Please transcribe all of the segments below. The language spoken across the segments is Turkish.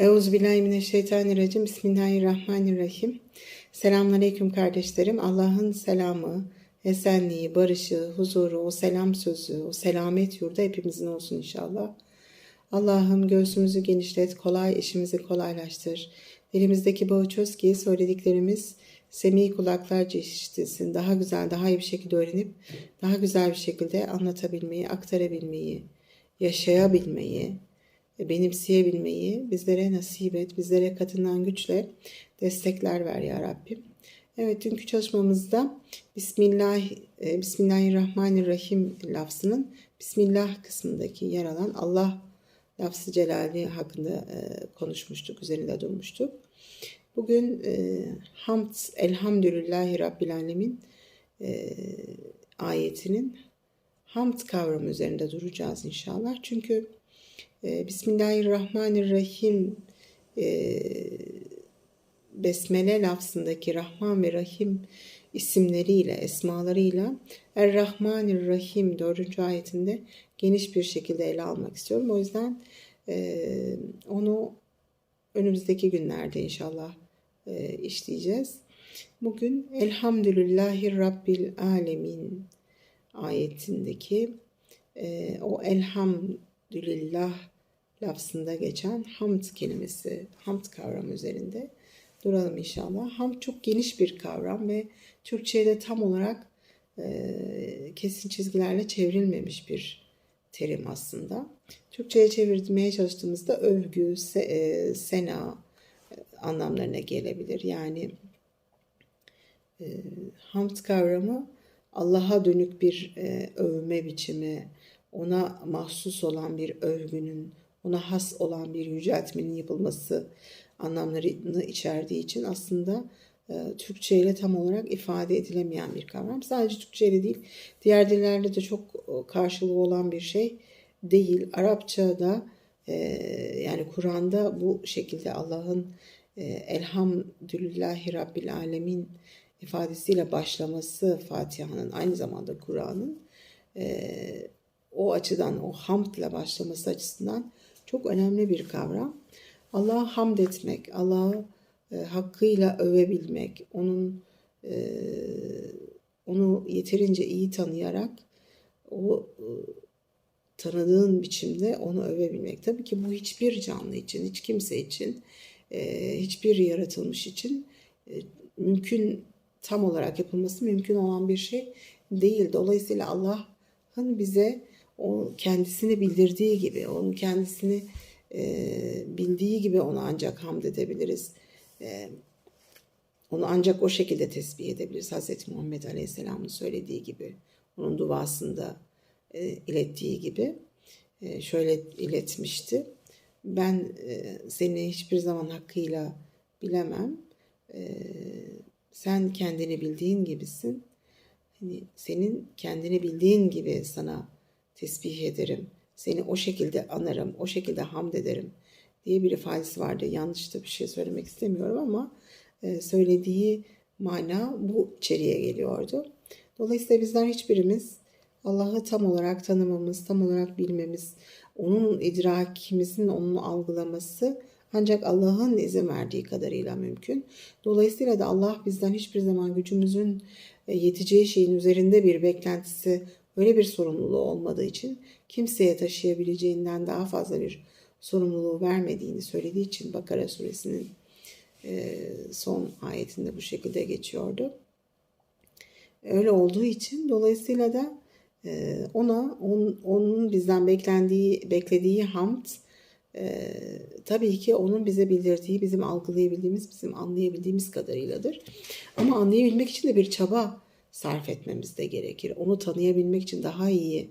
Euzubillahimineşşeytanirracim. Bismillahirrahmanirrahim. Selamünaleyküm kardeşlerim. Allah'ın selamı, esenliği, barışı, huzuru, o selam sözü, o selamet yurdu hepimizin olsun inşallah. Allah'ım göğsümüzü genişlet, kolay işimizi kolaylaştır. Dilimizdeki bağı çöz ki söylediklerimiz semi kulaklarca işitilsin. Daha güzel, daha iyi bir şekilde öğrenip daha güzel bir şekilde anlatabilmeyi, aktarabilmeyi, yaşayabilmeyi, benimseyebilmeyi bizlere nasip et. Bizlere katından güçle destekler ver ya Rabbim. Evet dünkü çalışmamızda Bismillah, e, Bismillahirrahmanirrahim lafzının Bismillah kısmındaki yer alan Allah lafzı celali hakkında e, konuşmuştuk, üzerinde durmuştuk. Bugün e, Hamd, Elhamdülillahi Rabbil Alemin ayetinin hamd kavramı üzerinde duracağız inşallah. Çünkü e, Bismillahirrahmanirrahim e, Besmele lafzındaki Rahman ve Rahim isimleriyle, esmalarıyla Er-Rahmanir-Rahim 4. ayetinde geniş bir şekilde ele almak istiyorum. O yüzden e, onu önümüzdeki günlerde inşallah işleyeceğiz. Bugün Elhamdülillahi Rabbil Alemin ayetindeki o elhamdülillah lafzında geçen hamd kelimesi, hamd kavramı üzerinde duralım inşallah. Hamd çok geniş bir kavram ve Türkçe'ye de tam olarak e, kesin çizgilerle çevrilmemiş bir terim aslında. Türkçe'ye çevirmeye çalıştığımızda övgü, se, e, sena e, anlamlarına gelebilir. Yani e, hamd kavramı Allah'a dönük bir e, övme biçimi, ona mahsus olan bir övgünün, ona has olan bir yüceltmenin yapılması anlamlarını içerdiği için aslında e, Türkçe ile tam olarak ifade edilemeyen bir kavram. Sadece Türkçe ile değil, diğer dillerde de çok e, karşılığı olan bir şey değil. Arapçada e, yani Kur'an'da bu şekilde Allah'ın Elhamdülillahi Rabbil Alemin ifadesiyle başlaması Fatiha'nın aynı zamanda Kur'an'ın o açıdan o hamdla başlaması açısından çok önemli bir kavram. Allah'a hamd etmek, Allah'ı e, hakkıyla övebilmek, onun e, onu yeterince iyi tanıyarak o e, tanıdığın biçimde onu övebilmek. Tabii ki bu hiçbir canlı için, hiç kimse için, e, hiçbir yaratılmış için e, mümkün tam olarak yapılması mümkün olan bir şey değil. Dolayısıyla Allah'ın bize o kendisini bildirdiği gibi, onun kendisini e, bildiği gibi ona ancak hamd edebiliriz. E, onu ancak o şekilde tesbih edebiliriz. Hz. Muhammed Aleyhisselam'ın söylediği gibi, onun duasında e, ilettiği gibi e, şöyle iletmişti. Ben e, seni hiçbir zaman hakkıyla bilemem. E, sen kendini bildiğin gibisin. Hani senin kendini bildiğin gibi sana tesbih ederim. Seni o şekilde anarım, o şekilde hamd ederim diye bir ifadesi vardı. Yanlış da bir şey söylemek istemiyorum ama e, söylediği mana bu içeriye geliyordu. Dolayısıyla bizler hiçbirimiz Allah'ı tam olarak tanımamız, tam olarak bilmemiz, onun idrakimizin onu algılaması ancak Allah'ın izin verdiği kadarıyla mümkün. Dolayısıyla da Allah bizden hiçbir zaman gücümüzün e, yeteceği şeyin üzerinde bir beklentisi, öyle bir sorumluluğu olmadığı için kimseye taşıyabileceğinden daha fazla bir sorumluluğu vermediğini söylediği için Bakara suresinin e, son ayetinde bu şekilde geçiyordu. Öyle olduğu için dolayısıyla da e, ona onun bizden beklendiği beklediği hamd e, tabii ki onun bize bildirdiği, bizim algılayabildiğimiz, bizim anlayabildiğimiz kadarıyladır. Ama anlayabilmek için de bir çaba sarf etmemiz de gerekir. Onu tanıyabilmek için daha iyi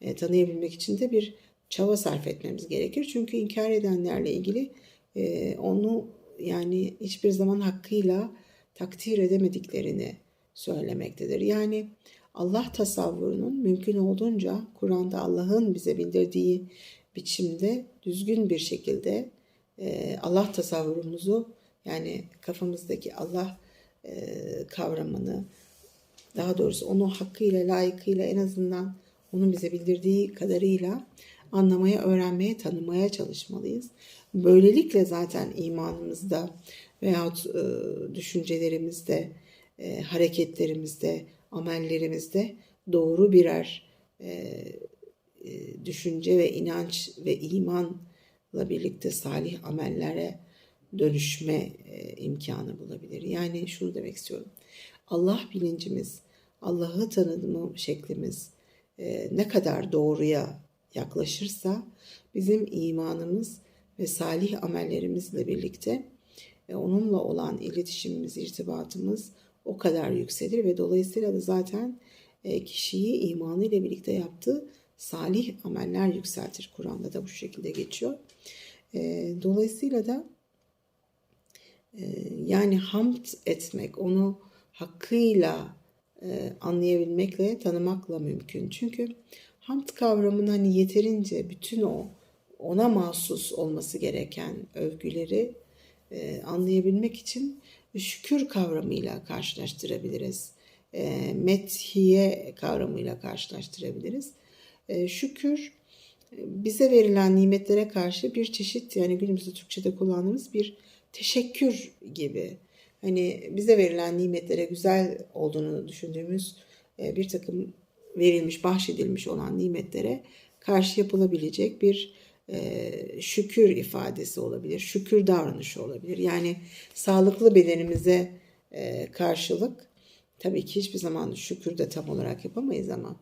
e, tanıyabilmek için de bir çaba sarf etmemiz gerekir. Çünkü inkar edenlerle ilgili e, onu yani hiçbir zaman hakkıyla takdir edemediklerini söylemektedir. Yani Allah tasavvurunun mümkün olduğunca Kur'an'da Allah'ın bize bildirdiği biçimde düzgün bir şekilde e, Allah tasavvurumuzu yani kafamızdaki Allah e, kavramını daha doğrusu onu hakkıyla layıkıyla en azından onun bize bildirdiği kadarıyla anlamaya, öğrenmeye, tanımaya çalışmalıyız. Böylelikle zaten imanımızda veyahut e, düşüncelerimizde, e, hareketlerimizde, amellerimizde doğru birer e, e, düşünce ve inanç ve imanla birlikte salih amellere dönüşme e, imkanı bulabilir. Yani şunu demek istiyorum. Allah bilincimiz, Allah'ı tanıma şeklimiz e, ne kadar doğruya yaklaşırsa bizim imanımız ve salih amellerimizle birlikte e, onunla olan iletişimimiz, irtibatımız o kadar yükselir ve dolayısıyla da zaten e, kişiyi imanı ile birlikte yaptığı salih ameller yükseltir. Kur'an'da da bu şekilde geçiyor. Dolayısıyla da yani hamd etmek, onu hakkıyla e, anlayabilmekle, tanımakla mümkün. Çünkü hamd kavramının hani yeterince bütün o ona mahsus olması gereken övgüleri e, anlayabilmek için şükür kavramıyla karşılaştırabiliriz. E, methiye kavramıyla karşılaştırabiliriz. Şükür bize verilen nimetlere karşı bir çeşit yani günümüzde Türkçe'de kullandığımız bir teşekkür gibi. Hani bize verilen nimetlere güzel olduğunu düşündüğümüz e, bir takım verilmiş, bahşedilmiş olan nimetlere karşı yapılabilecek bir e, şükür ifadesi olabilir, şükür davranışı olabilir. Yani sağlıklı bedenimize e, karşılık tabii ki hiçbir zaman şükür de tam olarak yapamayız ama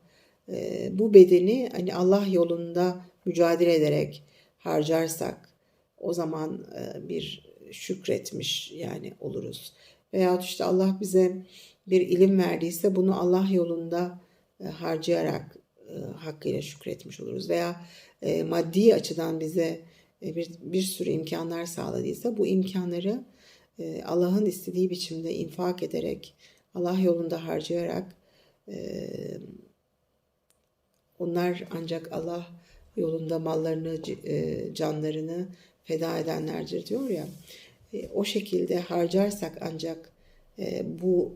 bu bedeni hani Allah yolunda mücadele ederek harcarsak o zaman bir şükretmiş yani oluruz. Veyahut işte Allah bize bir ilim verdiyse bunu Allah yolunda e, harcayarak e, hakkıyla şükretmiş oluruz. Veya e, maddi açıdan bize bir, bir sürü imkanlar sağladıysa bu imkanları Allah'ın istediği biçimde infak ederek, Allah yolunda harcayarak onlar ancak Allah yolunda mallarını, canlarını feda edenlerdir diyor ya. E, o şekilde harcarsak ancak e, bu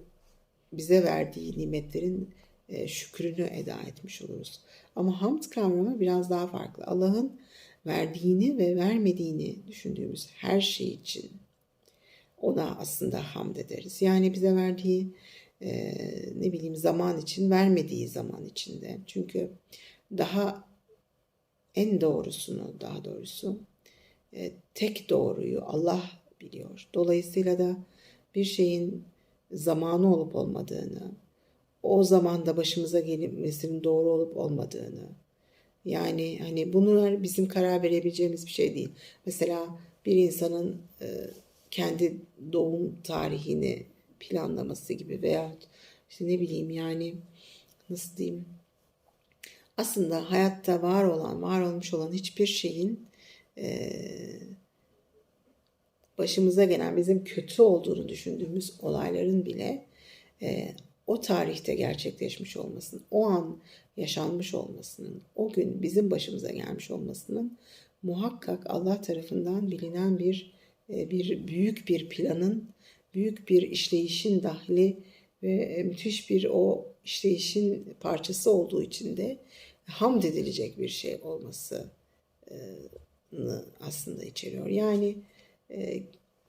bize verdiği nimetlerin e, şükrünü eda etmiş oluruz. Ama hamd kavramı biraz daha farklı. Allah'ın verdiğini ve vermediğini düşündüğümüz her şey için ona aslında hamd ederiz. Yani bize verdiği e, ne bileyim zaman için vermediği zaman içinde. Çünkü daha en doğrusunu daha doğrusu tek doğruyu Allah biliyor. Dolayısıyla da bir şeyin zamanı olup olmadığını, o zamanda başımıza gelmesinin doğru olup olmadığını, yani hani bunlar bizim karar verebileceğimiz bir şey değil. Mesela bir insanın e, kendi doğum tarihini planlaması gibi veya işte ne bileyim yani nasıl diyeyim aslında hayatta var olan, var olmuş olan hiçbir şeyin e, başımıza gelen bizim kötü olduğunu düşündüğümüz olayların bile e, o tarihte gerçekleşmiş olmasının, o an yaşanmış olmasının, o gün bizim başımıza gelmiş olmasının muhakkak Allah tarafından bilinen bir e, bir büyük bir planın, büyük bir işleyişin dahli ve müthiş bir o işleyişin parçası olduğu için de hamd edilecek bir şey olması aslında içeriyor. Yani e,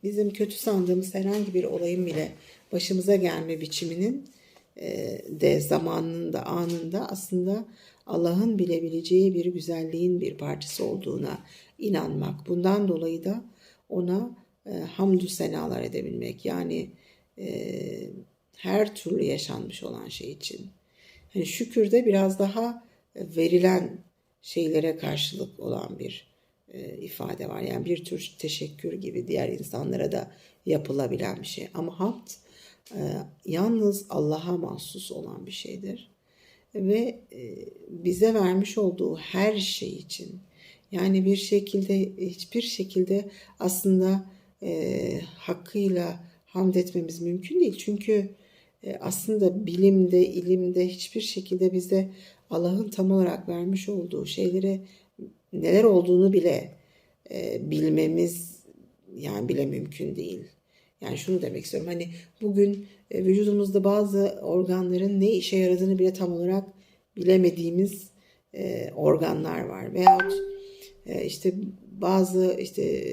bizim kötü sandığımız herhangi bir olayın bile başımıza gelme biçiminin e, de zamanında anında aslında Allah'ın bilebileceği bir güzelliğin bir parçası olduğuna inanmak. Bundan dolayı da ona e, hamdü senalar edebilmek. Yani her türlü yaşanmış olan şey için. Hani şükürde biraz daha verilen şeylere karşılık olan bir e, ifade var. Yani bir tür teşekkür gibi diğer insanlara da yapılabilen bir şey. Ama hamd e, yalnız Allah'a mahsus olan bir şeydir. Ve e, bize vermiş olduğu her şey için yani bir şekilde hiçbir şekilde aslında hakkıyla hamd etmemiz mümkün değil. Çünkü e, aslında bilimde, ilimde hiçbir şekilde bize Allah'ın tam olarak vermiş olduğu şeylere neler olduğunu bile e, bilmemiz yani bile mümkün değil. Yani şunu demek istiyorum. Hani bugün e, vücudumuzda bazı organların ne işe yaradığını bile tam olarak bilemediğimiz e, organlar var veyahut e, işte bazı işte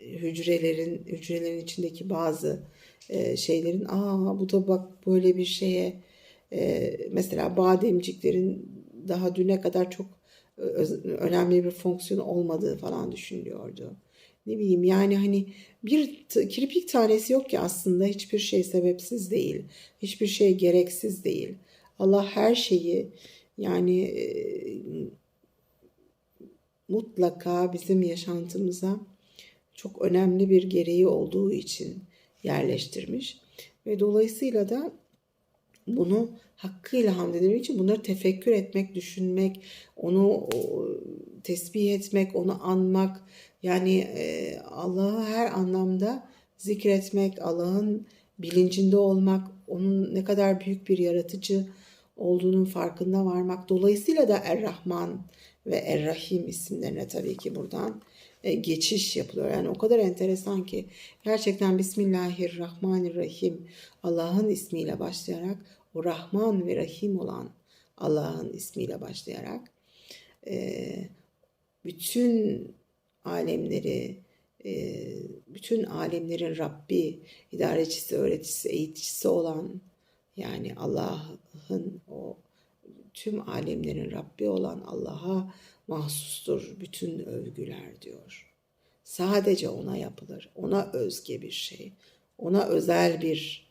hücrelerin hücrelerin içindeki bazı e, şeylerin aa bu da bak böyle bir şeye e, mesela bademciklerin daha düne kadar çok önemli bir fonksiyon olmadığı falan düşünülüyordu. Ne bileyim yani hani bir kirpik tanesi yok ki aslında hiçbir şey sebepsiz değil. Hiçbir şey gereksiz değil. Allah her şeyi yani e, mutlaka bizim yaşantımıza çok önemli bir gereği olduğu için yerleştirmiş. Ve dolayısıyla da bunu hakkıyla hamd edebilmek için bunları tefekkür etmek, düşünmek, onu tesbih etmek, onu anmak, yani e, Allah'ı her anlamda zikretmek, Allah'ın bilincinde olmak, onun ne kadar büyük bir yaratıcı olduğunun farkında varmak. Dolayısıyla da Er-Rahman ve Er-Rahim isimlerine tabii ki buradan geçiş yapılıyor. Yani o kadar enteresan ki gerçekten Bismillahirrahmanirrahim Allah'ın ismiyle başlayarak o Rahman ve Rahim olan Allah'ın ismiyle başlayarak e, bütün alemleri, e, bütün alemlerin Rabbi, idarecisi, öğreticisi, eğiticisi olan yani Allah'ın o tüm alemlerin Rabbi olan Allah'a mahsustur bütün övgüler diyor. Sadece ona yapılır. Ona özge bir şey. Ona özel bir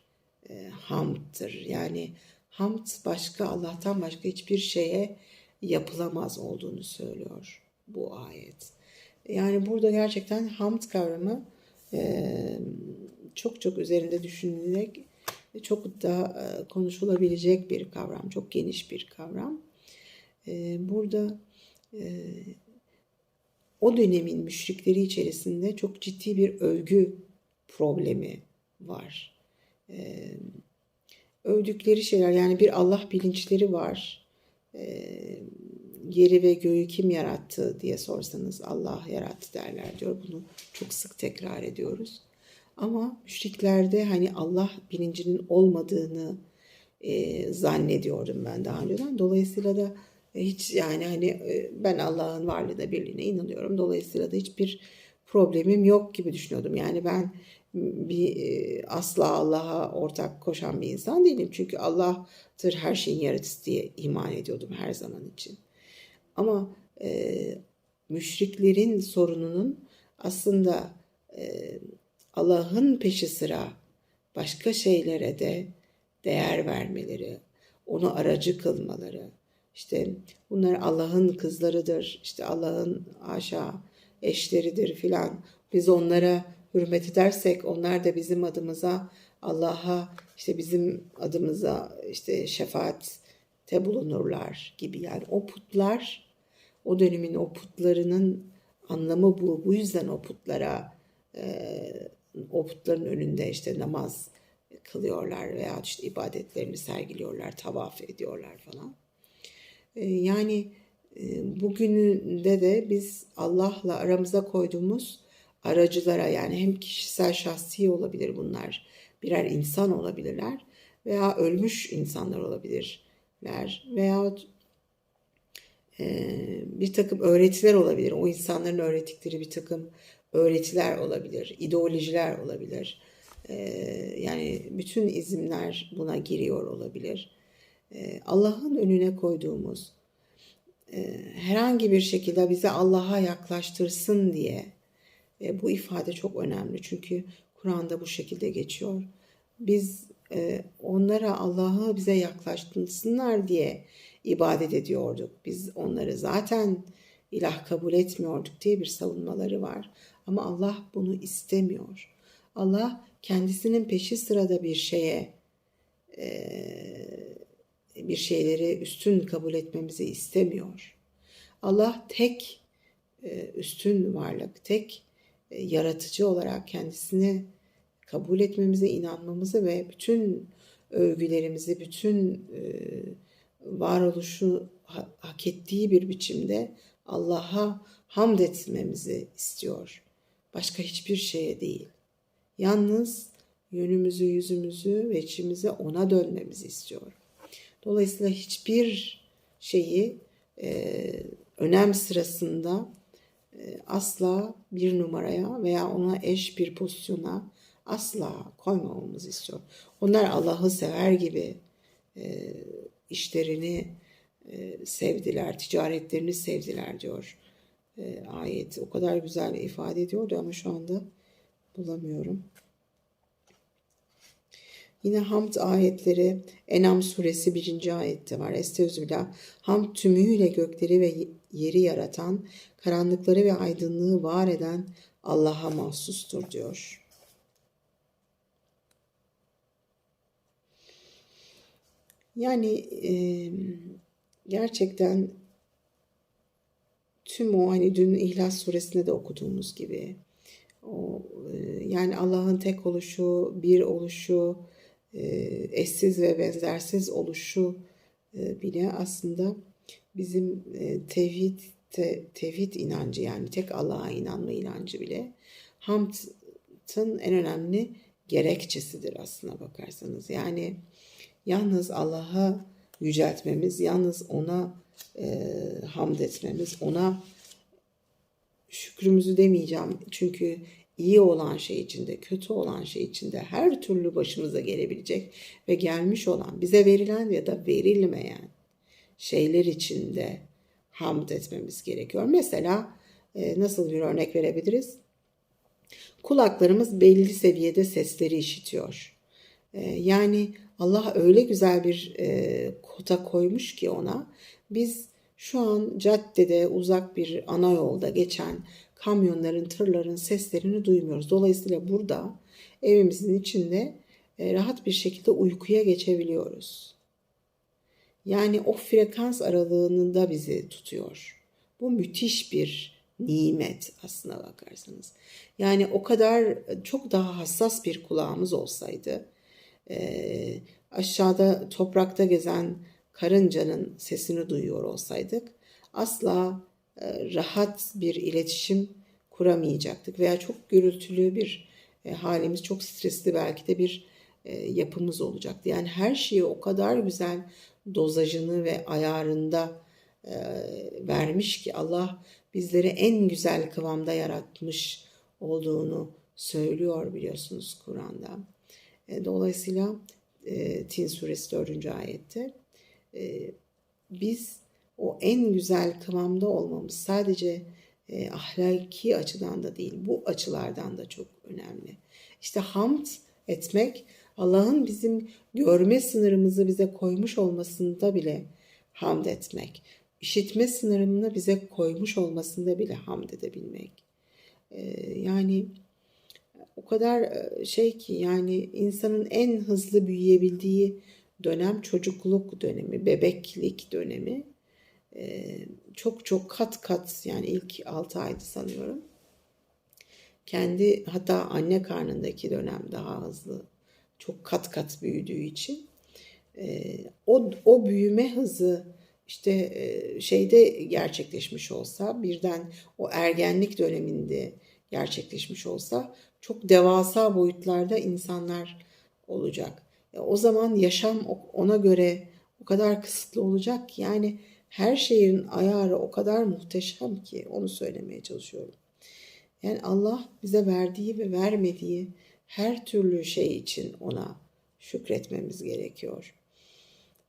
e, hamdtır. Yani hamd başka Allah'tan başka hiçbir şeye yapılamaz olduğunu söylüyor bu ayet. Yani burada gerçekten hamd kavramı e, çok çok üzerinde düşünülerek çok da e, konuşulabilecek bir kavram. Çok geniş bir kavram. E, burada o dönemin müşrikleri içerisinde çok ciddi bir övgü problemi var. E, övdükleri şeyler yani bir Allah bilinçleri var. E, yeri ve göğü kim yarattı diye sorsanız Allah yarattı derler diyor. Bunu çok sık tekrar ediyoruz. Ama müşriklerde hani Allah bilincinin olmadığını e, zannediyordum ben daha önceden. Dolayısıyla da hiç yani hani e, ben Allah'ın varlığına birliğine inanıyorum. Dolayısıyla da hiçbir problemim yok gibi düşünüyordum. Yani ben bir e, asla Allah'a ortak koşan bir insan değilim. Çünkü Allah'tır her şeyin yaratıcısı diye iman ediyordum her zaman için. Ama e, müşriklerin sorununun aslında e, Allah'ın peşi sıra başka şeylere de değer vermeleri, onu aracı kılmaları, işte bunlar Allah'ın kızlarıdır, işte Allah'ın aşağı eşleridir filan. Biz onlara hürmet edersek onlar da bizim adımıza Allah'a işte bizim adımıza işte şefaatte bulunurlar gibi yani o putlar o dönemin o putlarının anlamı bu. Bu yüzden o putlara o putların önünde işte namaz kılıyorlar veya işte ibadetlerini sergiliyorlar, tavaf ediyorlar falan. E, yani e, bugününde de biz Allah'la aramıza koyduğumuz aracılara yani hem kişisel şahsi olabilir bunlar, birer insan olabilirler veya ölmüş insanlar olabilirler veya bir takım öğretiler olabilir. O insanların öğrettikleri bir takım öğretiler olabilir, ideolojiler olabilir. Yani bütün izimler buna giriyor olabilir. Allah'ın önüne koyduğumuz herhangi bir şekilde bize Allah'a yaklaştırsın diye bu ifade çok önemli. Çünkü Kur'an'da bu şekilde geçiyor. Biz onlara Allah'ı bize yaklaştırsınlar diye ibadet ediyorduk. Biz onları zaten ilah kabul etmiyorduk diye bir savunmaları var. Ama Allah bunu istemiyor. Allah kendisinin peşi sırada bir şeye bir şeyleri üstün kabul etmemizi istemiyor. Allah tek üstün varlık, tek yaratıcı olarak kendisini kabul etmemize, inanmamızı ve bütün övgülerimizi, bütün varoluşu hak ettiği bir biçimde Allah'a hamd etmemizi istiyor. Başka hiçbir şeye değil. Yalnız yönümüzü, yüzümüzü ve içimizi ona dönmemizi istiyor. Dolayısıyla hiçbir şeyi e, önem sırasında e, asla bir numaraya veya ona eş bir pozisyona asla koymamamızı istiyor. Onlar Allah'ı sever gibi e, işlerini e, sevdiler, ticaretlerini sevdiler diyor e, ayet. O kadar güzel ifade ediyordu ama şu anda bulamıyorum. Yine hamd ayetleri Enam suresi 1. ayette var. Estağfirullah. Hamd tümüyle gökleri ve yeri yaratan, karanlıkları ve aydınlığı var eden Allah'a mahsustur diyor. Yani e, gerçekten tüm o hani dün İhlas suresinde de okuduğumuz gibi o e, yani Allah'ın tek oluşu, bir oluşu, eşsiz ve benzersiz oluşu e, bile aslında bizim tevhid te, tevhid inancı yani tek Allah'a inanma inancı bile hamdın en önemli gerekçesidir aslına bakarsanız. Yani yalnız Allah'a yüceltmemiz, yalnız ona e, hamd etmemiz, ona şükrümüzü demeyeceğim. Çünkü iyi olan şey içinde, kötü olan şey içinde her türlü başımıza gelebilecek ve gelmiş olan, bize verilen ya da verilmeyen şeyler içinde hamd etmemiz gerekiyor. Mesela e, nasıl bir örnek verebiliriz? Kulaklarımız belli seviyede sesleri işitiyor. E, yani Allah öyle güzel bir e, kota koymuş ki ona biz şu an caddede uzak bir ana yolda geçen kamyonların, tırların seslerini duymuyoruz. Dolayısıyla burada evimizin içinde e, rahat bir şekilde uykuya geçebiliyoruz. Yani o frekans aralığında bizi tutuyor. Bu müthiş bir nimet aslına bakarsanız. Yani o kadar çok daha hassas bir kulağımız olsaydı e, aşağıda toprakta gezen karıncanın sesini duyuyor olsaydık asla e, rahat bir iletişim kuramayacaktık veya çok gürültülü bir e, halimiz, çok stresli belki de bir e, yapımız olacaktı. Yani her şeyi o kadar güzel dozajını ve ayarında vermiş ki Allah bizleri en güzel kıvamda yaratmış olduğunu söylüyor biliyorsunuz Kur'an'da. Dolayısıyla Tin suresi 4. ayette e, biz o en güzel kıvamda olmamız sadece e, ahlaki açıdan da değil bu açılardan da çok önemli. İşte hamd etmek Allah'ın bizim görme sınırımızı bize koymuş olmasında bile hamd etmek. İşitme sınırını bize koymuş olmasında bile hamd edebilmek. Ee, yani o kadar e, şey ki yani insanın en hızlı büyüyebildiği dönem çocukluk dönemi, bebeklik dönemi. Çok çok kat kat yani ilk 6 aydı sanıyorum. Kendi hatta anne karnındaki dönem daha hızlı. Çok kat kat büyüdüğü için. O, o büyüme hızı işte şeyde gerçekleşmiş olsa birden o ergenlik döneminde gerçekleşmiş olsa çok devasa boyutlarda insanlar olacak. E, o zaman yaşam ona göre o kadar kısıtlı olacak ki yani her şeyin ayarı o kadar muhteşem ki onu söylemeye çalışıyorum. Yani Allah bize verdiği ve vermediği her türlü şey için ona şükretmemiz gerekiyor.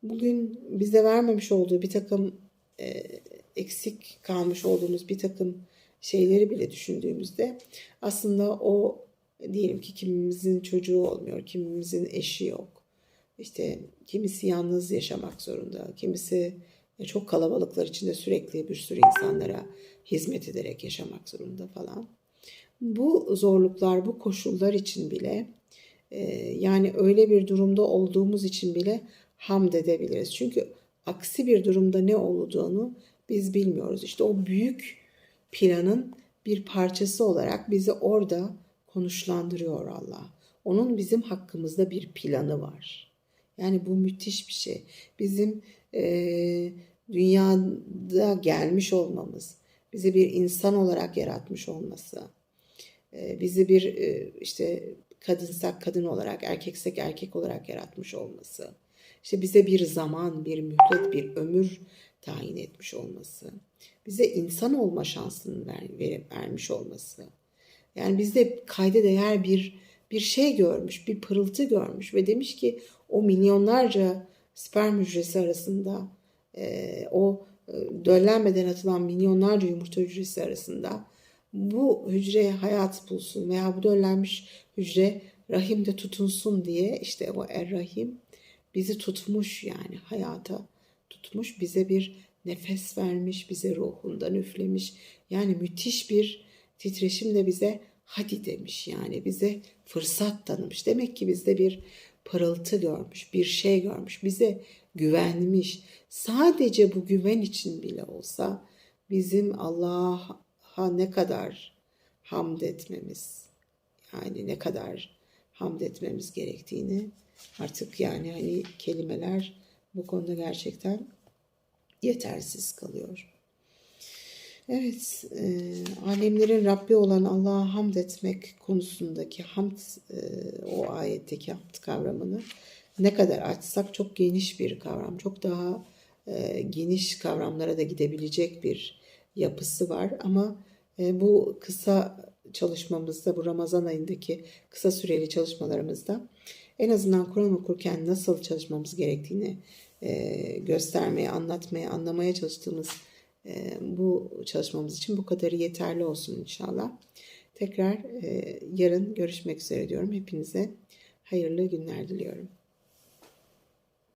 Bugün bize vermemiş olduğu bir takım e, eksik kalmış olduğumuz bir takım şeyleri bile düşündüğümüzde aslında o diyelim ki kimimizin çocuğu olmuyor, kimimizin eşi yok işte kimisi yalnız yaşamak zorunda, kimisi çok kalabalıklar içinde sürekli bir sürü insanlara hizmet ederek yaşamak zorunda falan. Bu zorluklar, bu koşullar için bile e, yani öyle bir durumda olduğumuz için bile hamd edebiliriz. Çünkü aksi bir durumda ne olduğunu biz bilmiyoruz. İşte o büyük planın bir parçası olarak bizi orada konuşlandırıyor Allah. Onun bizim hakkımızda bir planı var. Yani bu müthiş bir şey. Bizim e, dünyada gelmiş olmamız, bizi bir insan olarak yaratmış olması, e, bizi bir e, işte kadınsak kadın olarak, erkeksek erkek olarak yaratmış olması, işte bize bir zaman, bir müddet, bir ömür tayin etmiş olması, bize insan olma şansını ver, verip vermiş olması. Yani bizde kayda değer bir bir şey görmüş, bir pırıltı görmüş ve demiş ki o milyonlarca sperm hücresi arasında e, o e, döllenmeden atılan milyonlarca yumurta hücresi arasında bu hücre hayat bulsun veya bu döllenmiş hücre rahimde tutunsun diye işte o er-rahim bizi tutmuş yani hayata tutmuş bize bir nefes vermiş bize ruhundan üflemiş. Yani müthiş bir titreşimle bize hadi demiş yani bize fırsat tanımış. Demek ki bizde bir pırıltı görmüş bir şey görmüş bize güvenmiş sadece bu güven için bile olsa bizim Allah'a ne kadar hamd etmemiz yani ne kadar hamd etmemiz gerektiğini artık yani hani kelimeler bu konuda gerçekten yetersiz kalıyor. Evet, e, alemlerin Rabbi olan Allah'a hamd etmek konusundaki hamd, e, o ayetteki hamd kavramını ne kadar açsak çok geniş bir kavram, çok daha e, geniş kavramlara da gidebilecek bir yapısı var. Ama e, bu kısa çalışmamızda, bu Ramazan ayındaki kısa süreli çalışmalarımızda en azından Kur'an okurken nasıl çalışmamız gerektiğini e, göstermeye, anlatmaya, anlamaya çalıştığımız bu çalışmamız için bu kadarı yeterli olsun inşallah. Tekrar yarın görüşmek üzere diyorum. Hepinize hayırlı günler diliyorum.